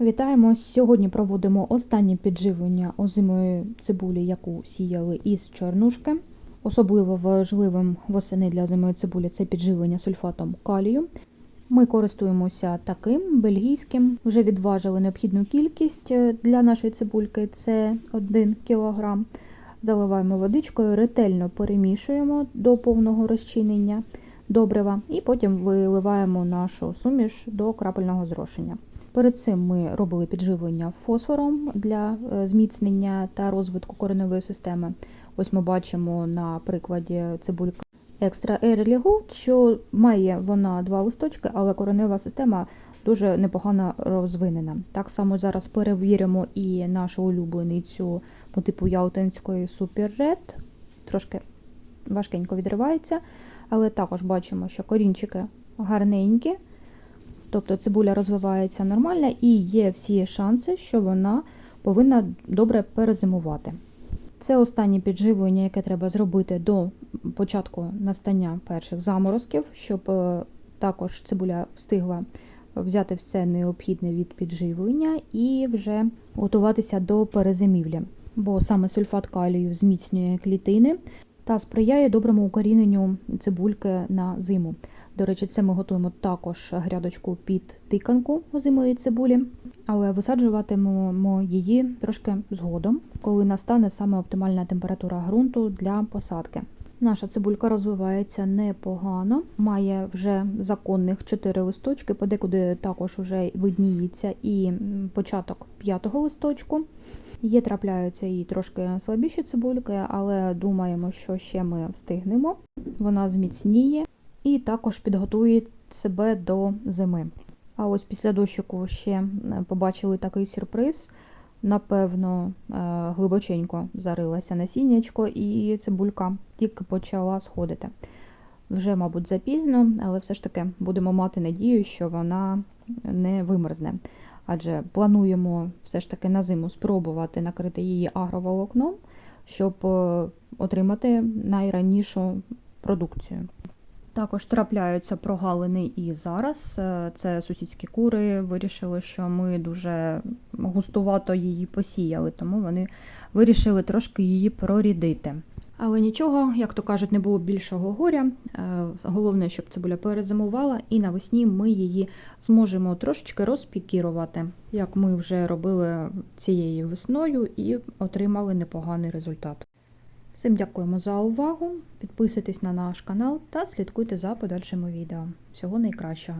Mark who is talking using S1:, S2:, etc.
S1: Вітаємо! Сьогодні проводимо останнє підживлення озимої цибулі, яку сіяли із чорнушки. Особливо важливим восени для озимої цибулі це підживлення сульфатом калію. Ми користуємося таким бельгійським. Вже відважили необхідну кількість е, для нашої цибульки це 1 кг. Заливаємо водичкою, ретельно перемішуємо до повного розчинення добрива і потім виливаємо нашу суміш до крапельного зрошення. Перед цим ми робили підживлення фосфором для е, зміцнення та розвитку кореневої системи. Ось ми бачимо на прикладі Extra Early Gold, що має вона два листочки, але коренева система дуже непогано розвинена. Так само зараз перевіримо і нашу улюбленицю по типу Ялтинської Super Red. Трошки важкенько відривається, але також бачимо, що корінчики гарненькі. Тобто цибуля розвивається нормально і є всі шанси, що вона повинна добре перезимувати. Це останнє підживлення, яке треба зробити до початку настання перших заморозків, щоб е, також цибуля встигла взяти все необхідне від підживлення і вже готуватися до перезимівлі. Бо саме сульфат калію зміцнює клітини та сприяє доброму укоріненню цибульки на зиму. До речі, це ми готуємо також грядочку під тиканку озимої цибулі, але висаджуватимемо її трошки згодом, коли настане саме оптимальна температура ґрунту для посадки. Наша цибулька розвивається непогано, має вже законних 4 листочки, подекуди також вже видніється і початок п'ятого листочку. Є трапляються і трошки слабіші цибульки, але думаємо, що ще ми встигнемо. Вона зміцніє і також підготує себе до зими. А ось після дощику ще побачили такий сюрприз. Напевно, глибоченько зарилася насіннячко, і цибулька тільки почала сходити. Вже, мабуть, запізно, але все ж таки будемо мати надію, що вона не вимерзне. Адже плануємо все ж таки на зиму спробувати накрити її агроволокном, щоб отримати найранішу продукцію. Також трапляються прогалини і зараз. Е, Це сусідські кури вирішили, що ми дуже густувато її посіяли, тому вони вирішили трошки її прорідити. Але нічого, як то кажуть, не було більшого горя. Е, Головне, щоб цибуля перезимувала, і навесні ми її зможемо трошечки розпікірувати, як ми вже робили цією весною і отримали непоганий результат. Всім дякуємо за увагу. Підписуйтесь на наш канал та слідкуйте за подальшими відео. Всього найкращого!